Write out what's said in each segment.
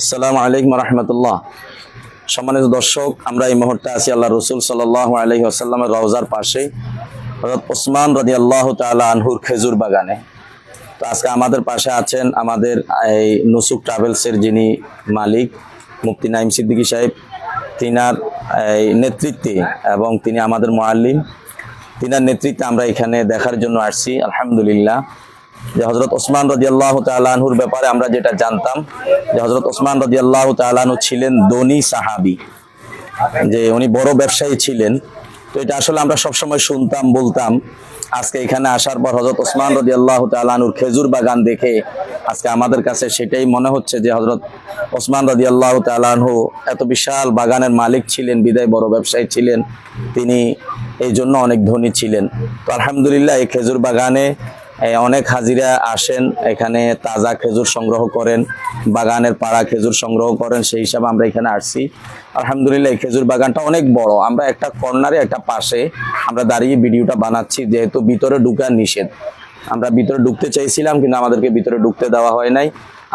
আসসালামু আলাইকুম রহমতুল্লাহ। সম্মানিত দর্শক, আমরা এই মুহূর্তে আছি আল্লাহ রসুল সাল আলহি আসাল্লামের রওজার পাশে হজরত ওসমান রদি আল্লাহ তালা আনহুর খেজুর বাগানে। তো আজকে আমাদের পাশে আছেন আমাদের এই নুসুক ট্রাভেলসের যিনি মালিক, মুফতি নাইম সিদ্দিকী সাহেব, তিনার এই নেতৃত্বে এবং তিনি আমাদের মোয়াল্লিম তিনার নেতৃত্বে আমরা এখানে দেখার জন্য আসছি, আলহামদুলিল্লাহ। যে হজরত ওসমান রদি আল্লাহ তালাহুর ব্যাপারে আমরা যেটা জানতাম, যে হজরত ওসমান রদি আল্লাহ তালাহু ছিলেন দনি সাহাবি। যে উনি বড় ব্যবসায়ী ছিলেন। তো এটা আসলে আমরা সবসময় শুনতাম, বলতাম। আজকে এখানে আসার পর হজরত ওসমান রদি আল্লাহ তালাহুর খেজুর বাগান দেখে আজকে আমাদের কাছে সেটাই মনে হচ্ছে যে হজরত ওসমান রদি আল্লাহ তালাহু এত বিশাল বাগানের মালিক ছিলেন, বিদায় বড় ব্যবসায়ী ছিলেন। তিনি এই জন্য অনেক ধনী ছিলেন। তো আলহামদুলিল্লাহ এই খেজুর বাগানে অনেক হাজিরা আসেন, এখানে তাজা খেজুর সংগ্রহ করেন, বাগানের পাড়া খেজুর সংগ্রহ করেন, সেই হিসাবে আমরা এখানে আসছি। আলহামদুলিল্লাহ, এই খেজুর বাগানটা অনেক বড়। আমরা একটা কর্নারে, একটা পাশে আমরা দাঁড়িয়ে ভিডিওটা বানাচ্ছি, যেহেতু ভিতরে ঢুকা নিষেধ। আমরা ভিতরে ঢুকতে চাইছিলাম, কিন্তু আমাদেরকে ভিতরে ঢুকতে দেওয়া হয় নাই।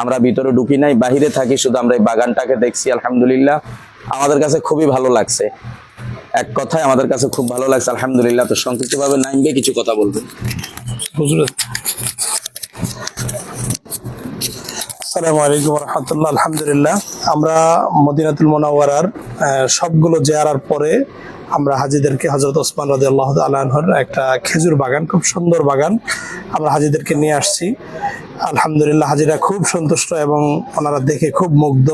আমরা ভিতরে ঢুকি নাই, বাহিরে থাকি, শুধু আমরা এই বাগানটাকে দেখছি, আলহামদুলিল্লাহ। আমাদের কাছে খুবই ভালো লাগছে। এক কথায় আমাদের কাছে খুব ভালো লাগছে, আলহামদুলিল্লাহ। তো সংক্ষিপ্তভাবে নাইমবে কিছু কথা বলবেন। হুজুর। আসসালামু আলাইকুম রহমতুল্লাহ আলহামদুলিল্লাহ। আমরা মদিনাতুল মোনাওয়ারার সবগুলো জেয়ারার পরে আমরা হাজিদেরকে হজরত ওসমান রাজি আল্লাহ আলহর একটা খেজুর বাগান, খুব সুন্দর বাগান, আমরা হাজিদেরকে নিয়ে আসছি। আলহামদুলিল্লাহ, হাজিরা খুব সন্তুষ্ট এবং ওনারা দেখে খুব মুগ্ধ।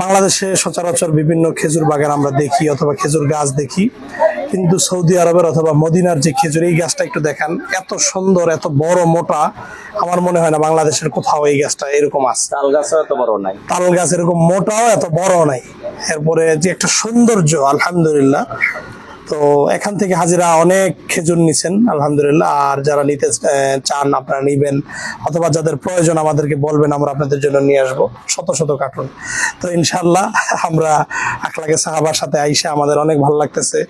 বাংলাদেশে সচরাচর বিভিন্ন খেজুর বাগান আমরা দেখি অথবা খেজুর গাছ দেখি। কিন্তু সৌদি আরবের অথবা মদিনার যে খেজুর এই গাছটা একটু দেখেন। এত সুন্দর এত বড় মোটা আমার মনে হয় না বাংলাদেশের কোথাও এই গাছটা এরকম আছে। তাল গাছও এত বড় নাই। তাল গাছ এরকম মোটাও এত বড় নাই। এরপরে যে একটা সৌন্দর্য আলহামদুলিল্লাহ। তো এখান থেকে হাজিরা অনেক খেজুর নিছেন, আলহামদুলিল্লাহ। আর যারা নিতে চান, আপনারা নিবেন। অথবা যাদের প্রয়োজন আমাদেরকে বলবেন, আমরা আপনাদের জন্য নিয়ে আসব। শত শত কার্টুন। তো ইনশাল্লাহ আমরা আখলাকে সাহাবার সাথে আইসা আমাদের অনেক ভালো লাগতেছে।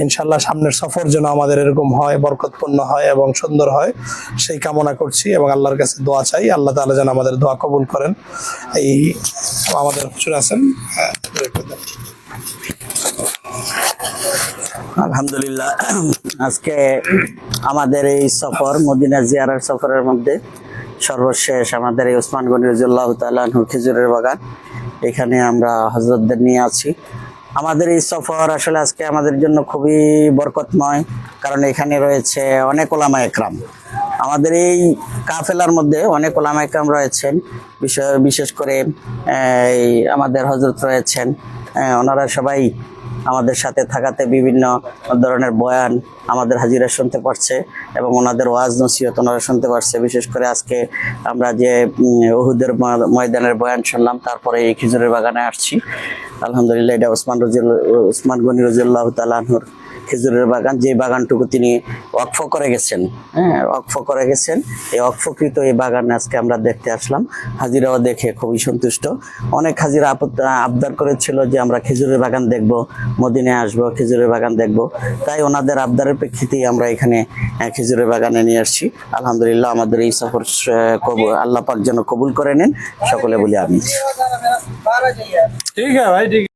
ইনশাল্লাহ সামনের সফর যেন আমাদের এরকম হয়, বরকতপূর্ণ হয় এবং সুন্দর হয়, সেই কামনা করছি এবং আল্লাহর কাছে দোয়া চাই। আল্লাহ তালা যেন আমাদের দোয়া কবুল করেন। এই, আমাদের হুজুর আছেন হ্যাঁ। আলহামদুলিল্লাহ। আজকে আমাদের এই সফর, মদিনা জিয়ারার সফরের মধ্যে সর্বশেষ আমাদের এই ওসমান গনি রাজিউল্লাহ তালুর খেজুরের বাগান। এখানে আমরা হজরতদের নিয়ে আছি। আমাদের এই সফর আসলে আজকে আমাদের জন্য খুবই বরকতময়, কারণ এখানে রয়েছে অনেক ওলামা একরাম। আমাদের এই কাফেলার মধ্যে অনেক ওলামা একরাম রয়েছেন। বিশেষ করে এই আমাদের হজরত রয়েছেন। ওনারা সবাই আমাদের সাথে থাকাতে বিভিন্ন ধরনের বয়ান আমাদের হাজিরা শুনতে পারছে এবং ওনাদের ওয়াজ নসিহত ওনারা শুনতে পারছে। বিশেষ করে আজকে আমরা যে ওহুদের ময়দানের বয়ান শুনলাম, তারপরে এই খিজুরের বাগানে আসছি। আলহামদুলিল্লাহ, এটা ওসমান রজিল ওসমান গনি রজিল্লাহ তালাহুর খেজুরের বাগান, যে বাগানটুকু তিনি ওয়াকফ করে গেছেন হ্যাঁ ওয়াকফ করে গেছেন, এই ওয়াকফকৃত এই বাগান আজকে আমরা দেখতে আসলাম। হাজিরাও দেখে খুবই সন্তুষ্ট। অনেক হাজিরা আবদার করেছিল যে আমরা খেজুরের বাগান দেখব মদিনে আসব, খেজুরের বাগান দেখব। তাই ওনাদের আবদারের প্রেক্ষিতেই আমরা এখানে খেজুরের বাগানে নিয়ে আসছি। আলহামদুলিল্লাহ আমাদের এই সফর কবুল আল্লাহ যেন কবুল করে নেন। সকলে বলি আমি ঠিক আছে ভাই, ঠিক